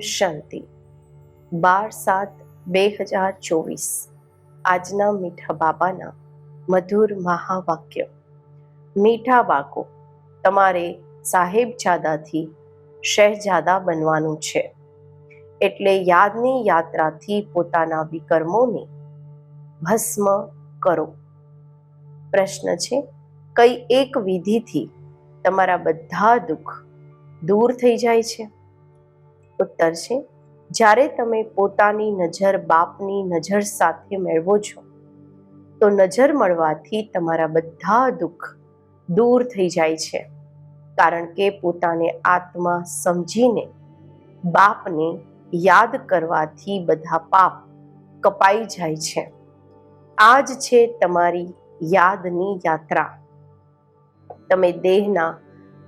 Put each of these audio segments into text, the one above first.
શાંતિ. બાર સાત બે હજાર ચોવીસ. આજના મીઠા બાબાના મધુર મહાવાક્ય. મીઠા બાકો તમારે સાહેબજાદાથી શહેજાદા બનવાનું છે. એટલે યાદની યાત્રાથી પોતાના વિકર્મોને ભસ્મ કરો. પ્રશ્ન છે, કઈ એક વિધિથી તમારા બધા દુઃખ દૂર થઈ જાય છે? ઉત્તર છે, જ્યારે તમે પોતાની નજર બાપની નજર સાથે મેળવો છો, તો નજર મળવાથી તમારા બધા દુઃખ દૂર થઈ જાય છે, કારણ કે પોતાને આત્મા સમજીને બાપને યાદ કરવાથી બધા પાપ કપાઈ જાય છે. આ જ છે તમારી યાદની યાત્રા. તમે દેહના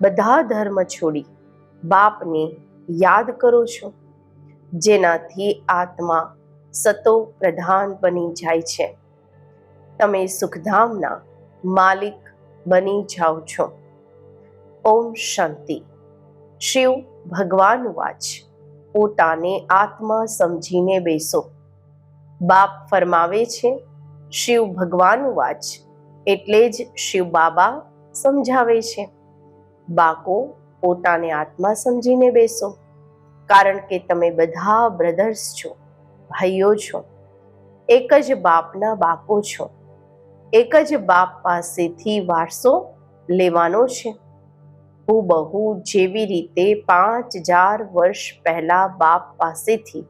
બધા ધર્મ છોડી બાપને યાદ કરો છો? જેનાથી આત્મા સતો પ્રધાન બની જાય છે. તમે સુખધામના માલિક બની જાઓ છો. ઓમ શાંતિ. શિવ ભગવાન વાચ. પોતાને આત્મા સમજીને બેસો. બાપ ફરમાવે છે, શિવ ભગવાન વાચ. એટલે જ શિવ બાબા સમજાવે છે. બાકો પોતાને આત્મા સમજીને બેસો. કારણ કે તમે બધા બ્રધર્સ છો, ભાઈઓ છો. એક જ બાપના બાકો છો. એક જ બાપ પાસેથી વારસો લેવાનો છે. હું બહુ જેવી રીતે પાંચ હજાર વર્ષ પહેલા બાપ પાસેથી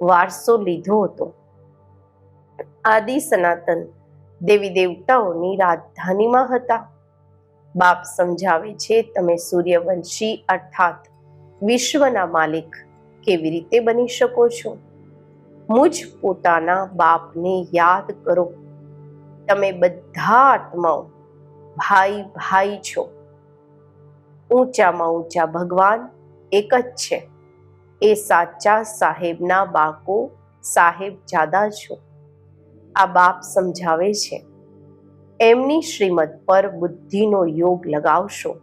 વારસો લીધો હતો. આદિ સનાતન દેવી દેવતાઓની રાજધાનીમાં હતા. બાપ સમજાવે છે, તમે સૂર્યવંશી અર્થાત વિશ્વના માલિક કેવી રીતે બની શકો છો? મુજ પોતાના બાપને યાદ કરો. તમે બધા આત્માઓ ભાઈ ભાઈ છો. ઊંચામાં ઊંચા ભગવાન એક જ છે. એ સાચા સાહેબના બાકો સાહેબ જાદા છો. આ બાપ સમજાવે છે એમની શ્રીમત પર બુદ્ધિનો યોગ લગાવશો,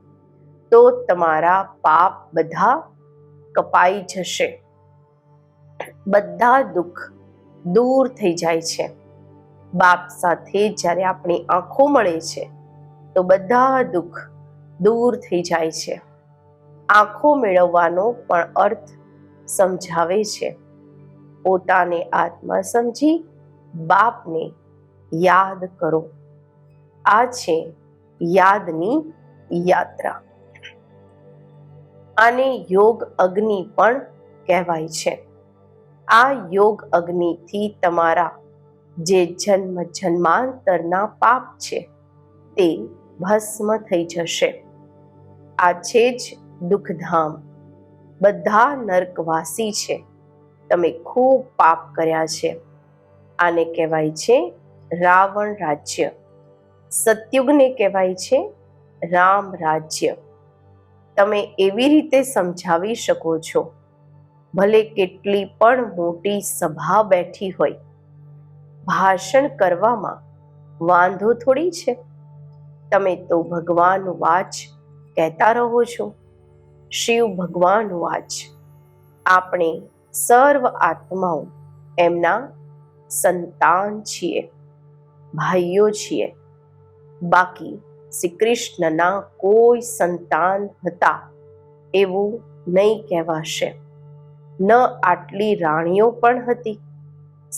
તો તમારા પાપ બધા કપાઈ જશે. બધા દુઃખ દૂર થઈ જાય છે. બાપ સાથે જ્યારે આપણી આંખો મળે છે, તો બધા દુઃખ દૂર થઈ જાય છે. આંખો મેળવવાનો પણ અર્થ સમજાવે છે. પોતાને આત્મા સમજી બાપને યાદ કરો. આ છે યાદની યાત્રા. આને યોગ અગ્નિ પણ કહેવાય છે. આ યોગ અગ્નિથી તમારા જે જન્મ જન્માંતરના પાપ છે તે ભસ્મ થઈ જશે. આ છે જ દુઃખધામ. બધા નર્કવાસી છે. તમે ખૂબ પાપ કર્યા છે. આને કહેવાય છે રાવણ રાજ્ય. સતયુગને કહેવાય છે રામ રાજ્ય. તમે એવી રીતે સમજાવી શકો છો. ભલે કેટલી પણ મોટી સભા બેઠી હોય. ભાષણ કરવામાં વાંધો થોડી છે. તમે તો ભગવાન વાચ કહેતા રહો છો. શિવ ભગવાન વાચ. આપણે સર્વ આત્માઓ એમના સંતાન છીએ. ભાઈઓ છીએ. બાકી શ્રી કૃષ્ણના કોઈ સંતાન હતા એવું નહીં કહેવાશે. ન આટલી રાણીઓ પણ હતી.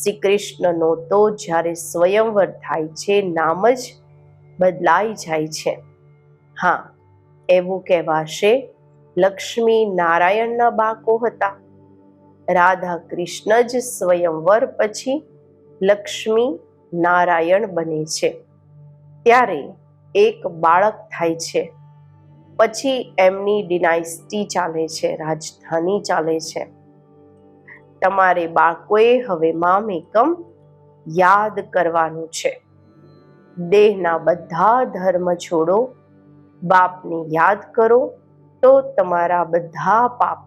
શ્રી કૃષ્ણનો તો જ્યારે સ્વયંવર થાય છે નામ જ બદલાઈ જાય છે. હા, એવું કહેવાશે લક્ષ્મી નારાયણના બાકો હતા. રાધા કૃષ્ણ જ સ્વયંવર પછી લક્ષ્મી નારાયણ બને છે. ત્યારે એક બાળક થાય છે. પછી એમની ડિનાઇસ્ટી ચાલે છે, રાજધાની ચાલે છે. તમારે બાળકોએ હવે મામેકમ યાદ કરવાનું છે. દેહના બધા ધર્મ છોડો, બાપને યાદ કરો તો તમારા બધા પાપ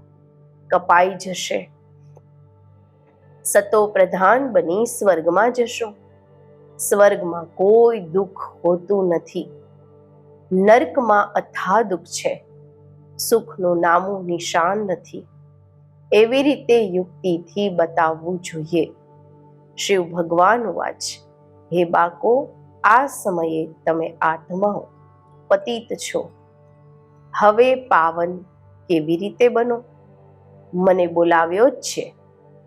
કપાઈ જશે. સતો પ્રધાન બની સ્વર્ગમાં જશો. સ્વર્ગમાં કોઈ દુઃખ હોતું નથી. નર્કમાં અથા દુઃખ છે. સુખનું નામું નિશાન નથી. એવી રીતે યુક્તિથી બતાવવું જોઈએ. શિવ ભગવાન વાચ, હે બાકો આ સમયે તમે આત્માઓ પતિત છો. હવે પાવન કેવી રીતે બનો? મને બોલાવ્યો જ છે,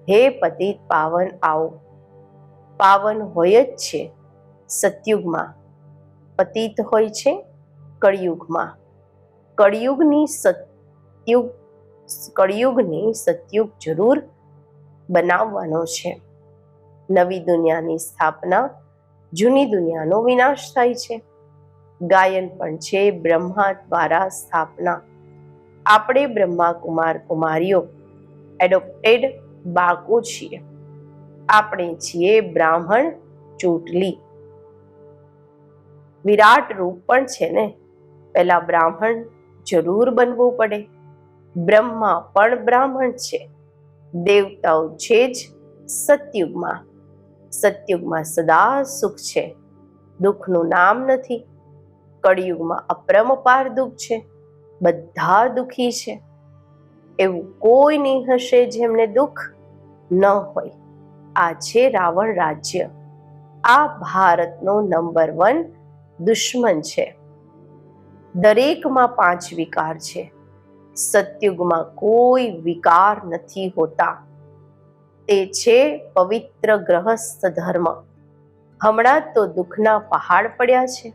હે પતિત પાવન, આવો. પાવન હોય જ છે. સતયુગમાં પતિત હોય છે કળિયુગમાં. કળિયુગની સતયુગ કળિયુગની સતયુગ જરૂર બનાવવાનો છે. નવી દુનિયાની સ્થાપના જૂની દુનિયાનો વિનાશ થાય છે. ગાયન પણ છે બ્રહ્મા દ્વારા સ્થાપના. આપણે બ્રહ્મા કુમાર કુમારીઓ એડોપ્ટેડ બાળકો છીએ. આપણે છીએ બ્રાહ્મણ ચૂંટલી. વિરાટ રૂપ પણ છે ને? પેલા બ્રાહ્મણ જરૂર બનવું પડે. બ્રહ્મા પણ બ્રાહ્મણ છે. દેવતાઓ છે જ સતયુગમાં. સતયુગમાં સદા સુખ છે. દુઃખનું નામ નથી. કળિયુગમાં અપ્રમપાર દુઃખ છે. બધા દુઃખી છે. એવું કોઈ નહીં હશે જેમને દુઃખ ન હોય. આ છે રાવણ રાજ્ય. આ ભારતનો નંબર વન દુશ્મન છે. દરેકમાં પાંચ વિકાર છે. સતયુગમાં કોઈ વિકાર નથી હોતા. તે છે પવિત્ર ગ્રહસ્થ ધર્મ. હમણાં તો દુઃખના પહાડ પડ્યા છે.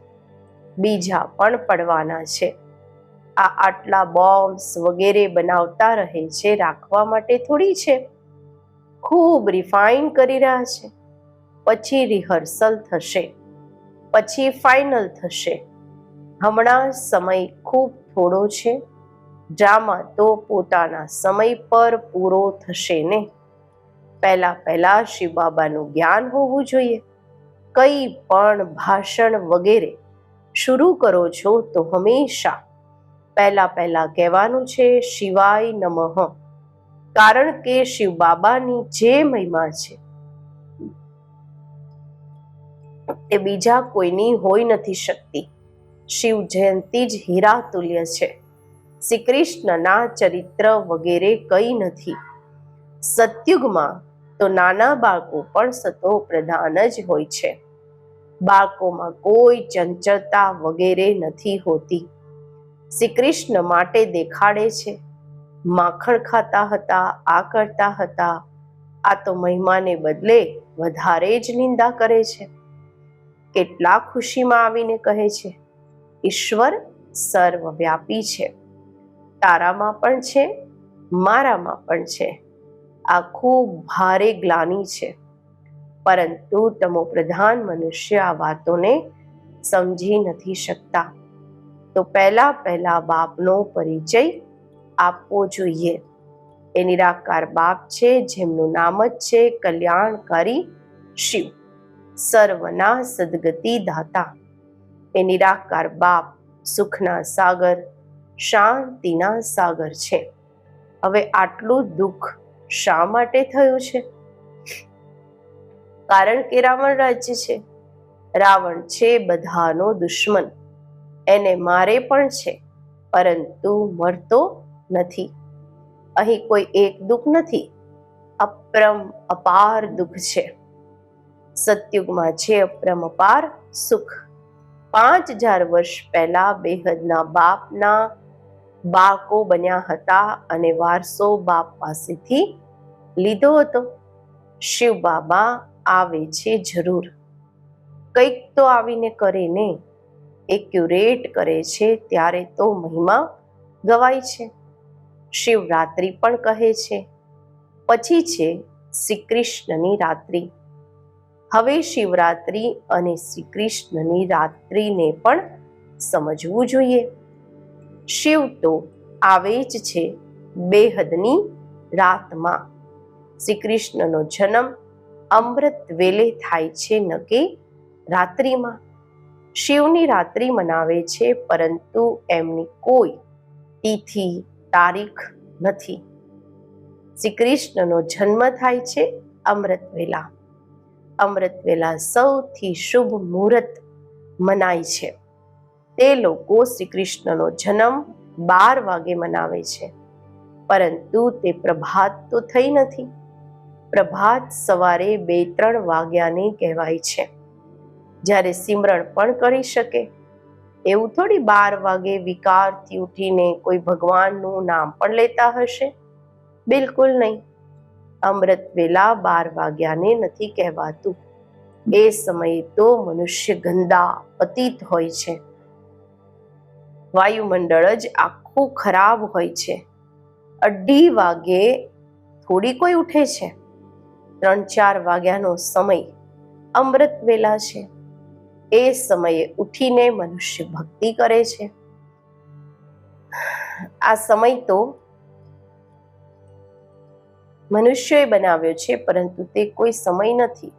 બીજા પણ પડવાના છે. આ આટલા બોમ્બ્સ વગેરે બનાવતા રહે છે, રાખવા માટે થોડી છે. ખૂબ રિફાઇન કરી રહ્યા છે. પછી રિહર્સલ થશે. પછી ફાઇનલ થશે. હમણાં સમય ખૂબ થોડો છે. ડ્રામા તો પોતાના સમય પર પૂરો થશે ને. પહેલા પહેલા શિવ બાબાનું જ્ઞાન હોવું જોઈએ. કઈ પણ ભાષણ વગેરે શરૂ કરો છો તો હંમેશા પહેલા પહેલા કહેવાનું છે શિવાય નમઃ. કારણ કે શિવ બાબાની જે મહિમા છે, તે બીજા કોઈની હોઈ નથી શકતી. શિવ જયંતિ જ હીરા તુલ્ય છે. શ્રી કૃષ્ણના ચરિત્ર વગેરે કઈ નથી. સતયુગમાં તો નાના બાળકો પણ સતો પ્રધાન જ હોય છે. બાળકોમાં કોઈ ચંચળતા વગેરે નથી હોતી. શ્રી કૃષ્ણ માટે દેખાડે છે. માખણ ખાતા હતા, આ કરતા હતા. આ તો મહિમાને બદલે વધારે જ નિંદા કરે છે. કેટલા ખુશીમાં આવીને કહે છે, ઈશ્વર સર્વવ્યાપી છે. તારામાં પણ છે, મારામાં પણ છે. આ ખૂબ ભારે ગ્લાની છે. પરંતુ તમો પ્રધાન મનુષ્ય આ વાતોને સમજી નથી શકતા. તો પહેલા પહેલા બાપનો પરિચય આપવો જોઈએ. એ નિરાકાર બાપ છે, જેમનું નામ જ છે, કલ્યાણકારી શિવ. સર્વના સદગતિ દાતા. એ નિરાકાર બાપ સુખના સાગર, શાંતિના સાગર છે. હવે આટલું દુઃખ શા માટે થયું છે? કારણ કે રાવણ રાજ્ય છે. રાવણ છે બધાનો દુશ્મન. એને મારે પણ છે. પરંતુ મરતો નથી. અહીં કોઈ એક દુઃખ નથી. અપ્રમ અપાર દુઃખ છે. સતયુગમાં છે અપ્રમ અપાર સુખ. પાંચ હજાર વર્ષ પહેલા બેહદના બાપના બાળકો બન્યા હતા અને વારસો બાપ પાસેથી લીધો હતો. શિવ બાબા આવે છે જરૂર. કંઈક તો આવીને કરે ને. એક્યુરેટ કરે છે ત્યારે તો મહિમા ગવાય છે. શિવરાત્રિ પણ કહે છે. પછી છે શ્રી કૃષ્ણની રાત્રિ. હવે શિવરાત્રિ અને શ્રી કૃષ્ણની રાત્રિને પણ સમજવું જોઈએ. શિવ તો આવે જ છે બેહદની રાતમાં. શ્રી કૃષ્ણનો જન્મ અમૃત વેલે થાય છે ન કે રાત્રિમાં. શિવની રાત્રિ મનાવે છે પરંતુ એમની કોઈ તિથિ તારીખ નથી. શ્રી કૃષ્ણનો જન્મ થાય છે અમૃત વેલા અમૃત વેલા સૌથી શુભ મુહૂર્ત મનાય છે. તે લોકો શ્રી કૃષ્ણનો જન્મ બાર વાગે મનાવે છે. પરંતુ તે પ્રભાત તો થઈ નથી. પ્રભાત સવારે બે ત્રણ વાગ્યાની કહેવાય છે. જ્યારે સિમરણ પણ કરી શકે એવું થોડી બાર વાગે વિકારથી ઉઠીને કોઈ ભગવાનનું નામ પણ લેતા હશે? બિલકુલ નહીં. અમૃત વેલા બાર વાગ્યાને નથી કહેવાતું. એ સમયે તો મનુષ્ય ગંદા પતિત હોય છે. વાયુમંડળ જ આખું ખરાબ હોય છે. અઢી વાગે થોડી કોઈ ઉઠે છે. ત્રણ ચાર વાગ્યાનો સમય અમૃત વેલા છે. એ સમયે ઉઠીને મનુષ્ય ભક્તિ કરે છે. આ સમય તો મનુષ્યએ બનાવ્યો છે, પરંતુ તે કોઈ સમય નથી.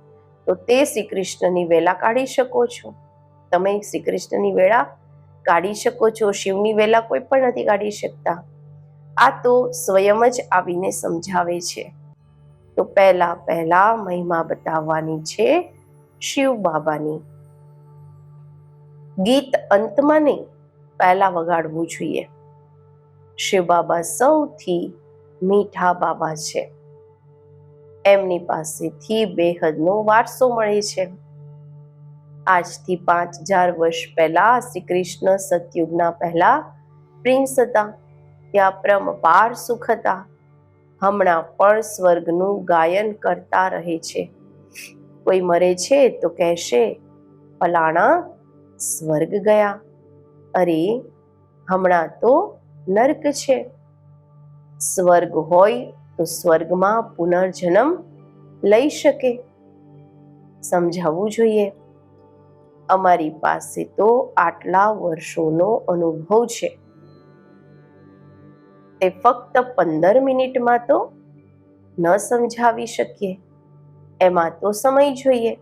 તો તે શ્રી કૃષ્ણની વેલા કાઢી શકો છો. તમે શ્રી કૃષ્ણની વેળા કાઢી શકો છો, શિવની વેલા કોઈ પણ નથી કાઢી શકતા. આ તો સ્વયં જ આવીને સમજાવે છે. તો પહેલા પહેલા મહિમા બતાવવાની છે શિવ બાબાની. ગીત અંતમાં નહીં, પહેલા વગાડવું જોઈએ. શિવ બાબા સૌથી મીઠા બાબા છે. એમની પાસેથી બેહદનો વારસો મળે છે. આજથી પાંચ હજાર વર્ષ પહેલા શ્રી કૃષ્ણ સતયુગના પહેલા પ્રિન્સ હતા. ત્યાં પરમપાર સુખ હતા. હમણાં પણ સ્વર્ગનું ગાયન કરતા રહે છે. કોઈ મરે છે તો કહેશે, ફલાણા સ્વર્ગ ગયા. અરે, હમણાં તો નર્ક છે. સ્વર્ગ હોય તો સ્વર્ગમાં પુનર્જન્મ લઈ શકે. સમજાવવું જોઈએ. અમારી પાસે તો આટલા વર્ષોનો અનુભવ છે. તે ફક્ત પંદર મિનિટમાં તો ન સમજાવી શકીએ. એમાં તો સમય જોઈએ.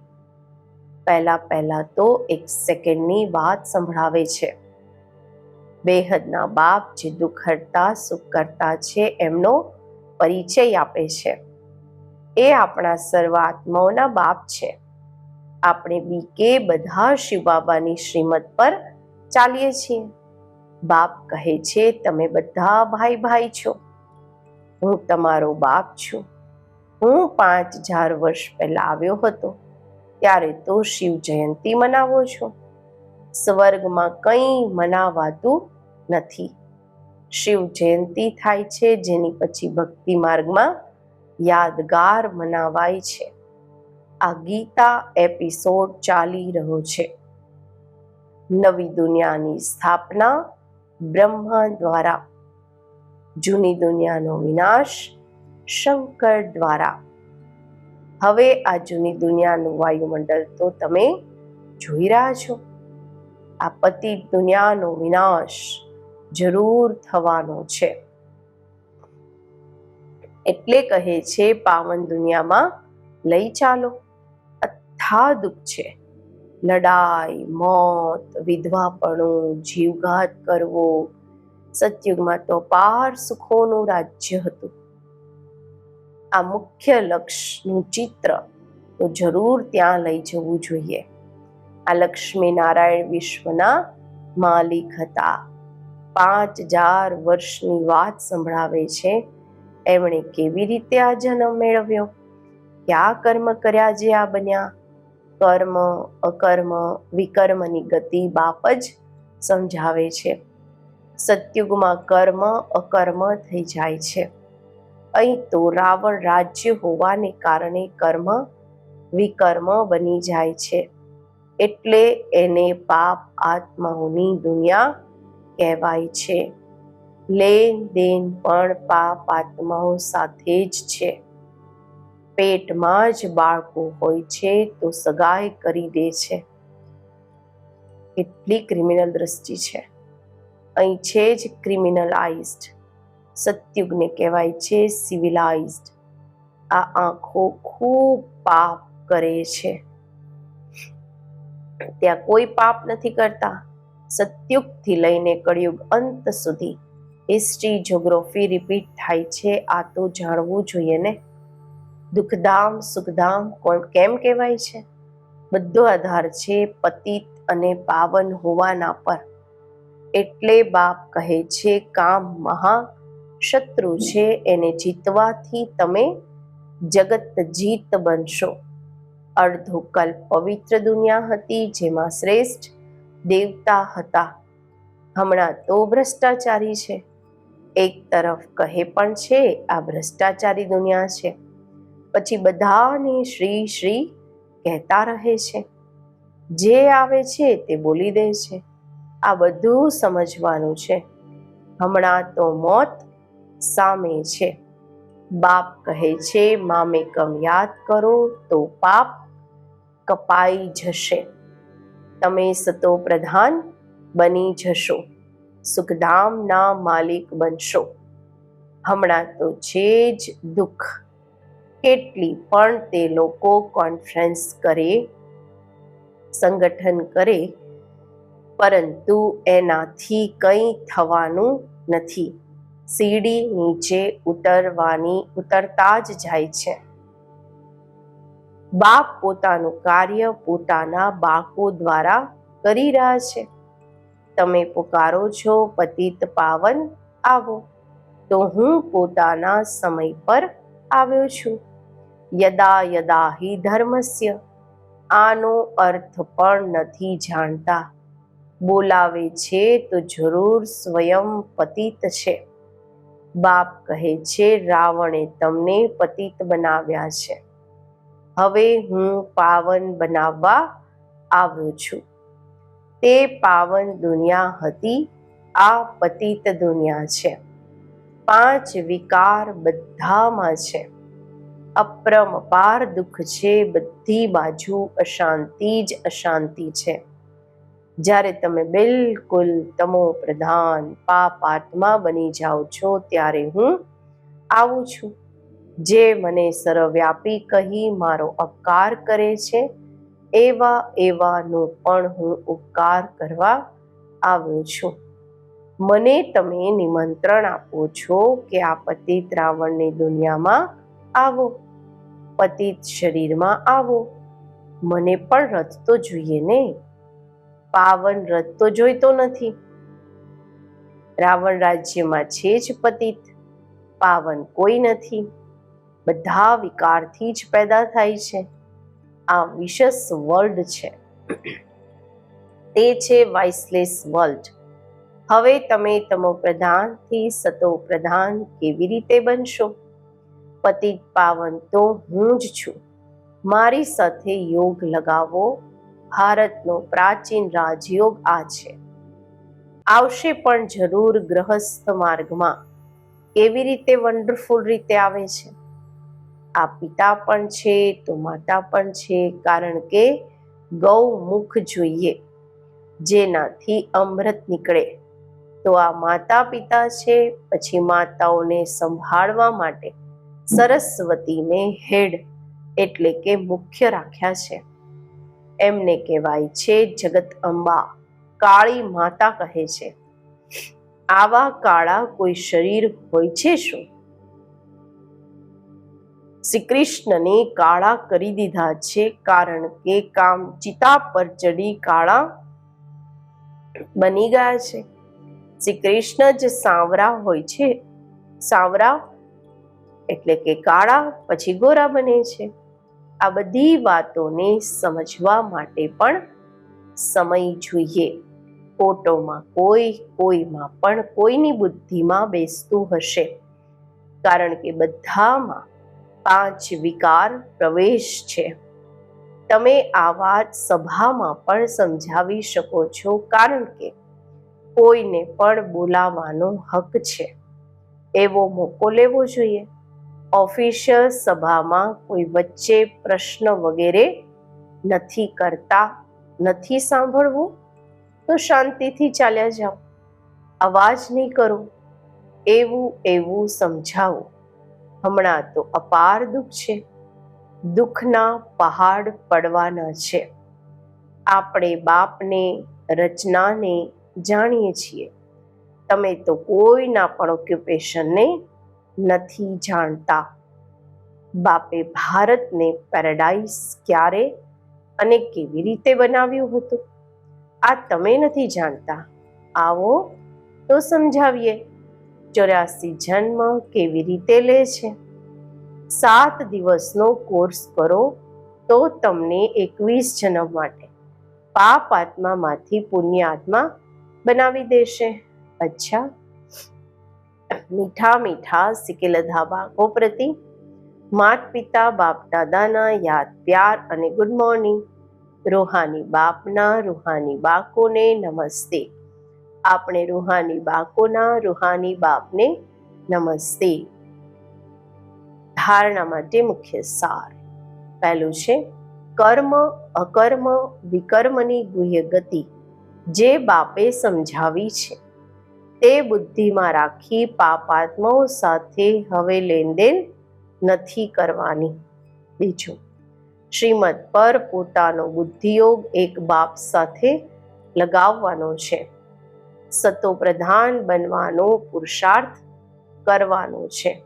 પહેલા પહેલા તો એક સેકન્ડની વાત સંભળાવે છે. બેહદના બાપ જે દુઃખ સુખ કરતા છે, એમનો પરિચય આપે છે. એ આપણા સર્વાત્માઓના બાપ છે. આપણે બીકે બધા શિવ બાબાની શ્રીમત પર ચાલીએ છીએ. બાપ કહે છે, તમે બધા ભાઈ ભાઈ છો. હું તમારો બાપ છું. હું પાંચ હજાર વર્ષ પહેલા આવ્યો હતો. ત્યારે તો શિવ જયંતિ મનાવો છો. સ્વર્ગમાં કંઈ મનાવાતું નથી. શિવ જયંતિ થાય છે, જેની પછી ભક્તિ માર્ગમાં યાદગાર મનાવાય છે. આ ગીતા એપિસોડ ચાલી રહ્યો છે. નવી દુનિયાની સ્થાપના બ્રહ્મા દ્વારા. જૂની દુનિયાનો વિનાશ શંકર દ્વારા. હવે આ જૂની દુનિયાનું વાયુમંડળ તો તમે જોઈ રહ્યા છો. આ પતિ દુનિયાનો વિનાશ જરૂર થવાનો છે. એટલે કહે છે, પાવન દુનિયામાં લઈ ચાલો. અથા દુઃખ છે. લડાઈ, મોત, વિધવાપણું, જીવઘાત કરવો. સતયુગમાં તો પાર સુખોનું રાજ્ય હતું. આ મુખ્ય લક્ષ્યનું ચિત્ર તો જરૂર ત્યાં લઈ જવું જોઈએ. આ લક્ષ્મી નારાયણ વિશ્વના માલિક હતા. પાંચ હજાર વર્ષની વાત સંભળાવે છે. એમણે કેવી રીતે આ જન્મ મેળવ્યો? કયા કર્મ કર્યા જે આ બન્યા? કર્મ, અકર્મ, વિકર્મની ગતિ બાપ જ સમજાવે છે. સત્યુગમાં કર્મ, અકર્મ થઈ જાય છે. અહીં તો રાવણ રાજ્ય હોવાને કારણે કર્મ વિકર્મ બની જાય છે. એટલે એને પાપ આત્માઓની દુનિયા કહેવાય છે. લેન દેન પણ પાપ આત્માઓ સાથે જ છે. પેટમાં જ બાળકો હોય છે તો સગાઈ કરી દે છે. એટલી ક્રિમિનલ દ્રષ્ટિ છે. અહીં છે જ ક્રિમિનલાઇઝડ સતયુગને કહેવાય છે સિવિલાઇઝડ આ આંખો ખૂબ પાપ કરે છે. ત્યાં કોઈ પાપ નથી કરતા. સત્યુગથી લઈને કળિયુગ અંત સુધી હિસ્ટ્રી જોગ્રાફી રિપીટ થાય છે, આ તો જાણવું જોઈએ ને. દુઃખધામ, સુખધામ કોણ કેમ કહેવાય છે? બધો આધાર છે પતિત અને પાવન હોવાના પર. એટલે બાપ કહે છે, કામ મહા શત્રુ છે એને જીતવાથી તમે જગત જીત બનશો. અડધો કલ્પ પવિત્ર દુનિયા હતી, જેમાં શ્રેષ્ઠ દેવતા હતા. હમણાં તો ભ્રષ્ટાચારી છે. એક તરફ કહે પણ છે, આ ભ્રષ્ટાચારી દુનિયા છે. પછી બધાને શ્રી શ્રી કહેતા રહે છે. જે આવે છે તે બોલી દે છે. આ બધું સમજવાનું છે. હમણાં તો મોત સામે છે. બાપ કહે છે મામેકમ યાદ કરો તો પાપ કપાઈ જશે. તમે સતો પ્રધાન બની જશો. સુખધામના માલિક બનશો. હમણાં તો છે જ દુઃખ. કેટલી પણ તે લોકો કોન્ફરન્સ કરે, સંગઠન કરે, પરંતુ એનાથી કંઈ થવાનું નથી. સીડી નીચે ઉતરવાની, ઉતરતા જ જાય છે. બાપ પોતાનું કાર્ય પોતાના બાકો દ્વારા કરી રહ્યા છે. તમે પુકારો છો, પતિત પાવન, આવો. તો હું પોતાના સમય પર આવ્યો છું. યદા યદા હિ ધર્મસ્ય. આનો અર્થ પણ નથી જાણતા. બોલાવે છે તો જરૂર સ્વયં પતિત છે. બાપ કહે છે, રાવણે તમને પતિત બનાવ્યા છે. હવે હું પાવન બનાવવા આવ્યો છું. તે પાવન દુનિયા હતી, આ પતિત દુનિયા છે. પાંચ વિકાર બધામાં છે. અપ્રમપાર દુઃખ છે, બધી બાજુ અશાંતિ જ અશાંતિ છે. જ્યારે તમે બિલકુલ તમો પ્રધાન પાપ આત્મા બની જાઓ છો, ત્યારે હું આવું છું. જે મને સર્વવ્યાપી કહી મારો અપકાર કરે છે, એવા એવાનો પણ હું ઉપકાર કરવા આવ્યો છું. મને તમે નિમંત્રણ આપો છો કે આ પતિત રાવણની દુનિયામાં આવો, પતિત શરીરમાં આવો. મને પણ રથ તો જોઈએ ને? પાવન રથ તો જોઈતો નથી. રાવણ રાજ્યમાં છે જ પતિત, પાવન કોઈ નથી. બધા વિકારથી જ પેદા થાય છે. આ વિશસ વર્લ્ડ છે. તે છે વાઇસલેસ વર્લ્ડ. હવે તમે તમો પ્રધાનથી સતો પ્રધાન કેવી રીતે બનશો? પતિત પાવન તો હું જ છું. મારી સાથે યોગ લગાવો ભારતનો પ્રાચીન રાજયોગ આ છે. આવશે પણ જરૂર ગ્રહસ્થ માર્ગમાં. કેવી રીતે વન્ડરફુલ રીતે આવે છે? આ પિતા પણ છે, તો માતા પણ છે, કારણ કે ગૌમુખ જોઈએ. જેનાથી અમૃત નીકળે. તો આ માતા પિતા છે, પછી માતાઓને સંભાળવા માટે સરસ્વતીને હેડ, એટલે કે મુખ્ય રાખ્યા છે. એમને કહેવાય છે જગત અંબા. કાળી માતા કહે છે. આવા કાળા કોઈ શરીર હોય છે શું? શ્રી કૃષ્ણને કાળા કરી દીધા છે કારણ કે કામ ચિતા પર ચડી કાળા બની ગયા છે. શ્રી કૃષ્ણ જ સાવરા હોય છે. સાવરા એટલે કે કાળા, પછી ગોરા બને છે. આ બધી વાતોને સમજવા માટે પણ સમય જોઈએ. ફોટોમાં કોઈ, કોઈમાં પણ કોઈની બુદ્ધિમાં બેસતું હશે. કારણ કે બધામાં પાંચ વિકાર પ્રવેશ છે. તમે આ વાત સભામાં પણ સમજાવી શકો છો કારણ કે કોઈને પણ બોલાવાનો હક છે. એવો મોકો લેવો જોઈએ. ઓફિશિયલ સભામાં કોઈ વચ્ચે પ્રશ્ન વગેરે નથી કરતા, નથી સાંભળવું, તો શાંતિથી ચાલ્યા જાઓ. અવાજ નહીં કરો. એવું એવું સમજાવો. હમણાં તો અપાર દુઃખ છે. દુઃખના પહાડ પડવાના છે. આપણે બાપને, રચનાને જાણીએ છીએ. તમે તો કોઈના પણ ઓક્યુપેશનને નથી જાણતા. બાપે ભારતને પેરાડાઇઝ ક્યારે અને કેવી રીતે બનાવ્યું હતું? આ તમે નથી જાણતા. આવો તો સમજાવીએ. ચોર્યાસી જન્મ કેવી રીતે લે છે? સાત દિવસનો કોર્સ કરો તો તમને એકવીસ જન્મ માટે પાપ આત્મામાંથી પુણ્ય આત્મા બનાવી દેશે. અચ્છા. મીઠા મીઠા સિકેલધા બાળકો પ્રતિ માત પિતા બાપ દાદાના યાદ, પ્યાર અને ગુડ મોર્નિંગ. રૂહાની બાપના, રૂહાની બાકોને નમસ્તે. આપણે રૂહાની બાકોના, રૂહાની બાપને નમસ્તે. ધારણા માટે મુખ્ય સાર. પહેલું છે, કર્મ, અકર્મ, વિકર્મની ગુહ્ય ગતિ જે બાપે સમજાવી છે. તે બુદ્ધિમાં રાખી પાપાત્માઓ સાથે હવે લેનદેન નથી કરવાની. બીજું, શ્રીમદ પર પોતાનો બુદ્ધિયોગ એક બાપ સાથે લગાવવાનો છે. સતો પ્રધાન બનવાનો પુરુષાર્થ કરવાનો છે.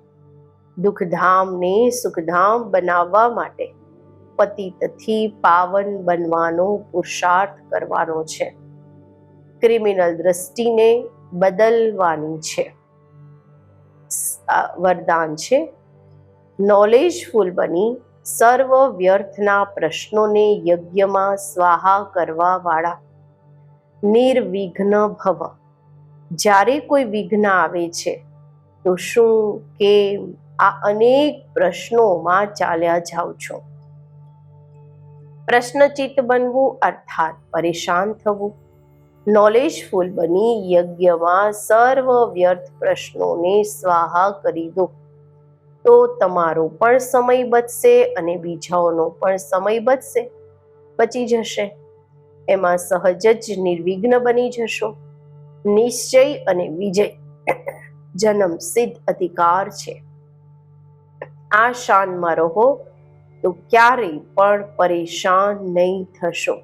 દુઃખધામને સુખધામ બનાવવા માટે પતિતથી પાવન બનવાનો પુરુષાર્થ કરવાનો છે. ક્રિમિનલ દ્રષ્ટિને બદલવાની છે. વરદાન છે. નોલેજફુલ બની, સર્વ વ્યર્થના પ્રશ્નોને યજ્ઞમાં સ્વાહા કરવા વાળા નિર્વિઘ્ન ભવ. જ્યારે કોઈ વિઘ્ન આવે છે, તો શું, કેમ, આ અનેક પ્રશ્નોમાં ચાલ્યા જાઓ છો. પ્રશ્નચિત્ત બનવું અર્થાત પરેશાન થવું. નોલેજફુલ બની યજ્ઞમાં સર્વ વ્યર્થ પ્રશ્નોને સ્વાહા કરી દો. તો તમારો પણ સમય બચશે અને બીજાઓનો પણ સમય બચશે. બચી જશે. એમાં સહજ જ નિર્વિઘ્ન બની જશો. નિશ્ચય અને વિજય જન્મ સિદ્ધ અધિકાર છે. આ શાનમાં રહો તો ક્યારેય પણ પરેશાન નહીં થશો.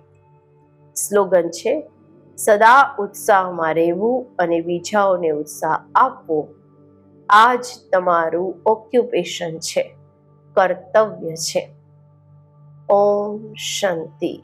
સ્લોગન છે સદા ઉત્સાહમાં રહેવું અને બીજાઓને ઉત્સાહ આપવો. આ જ તમારું ઓક્યુપેશન છે, કર્તવ્ય છે. ઓમ શાંતિ.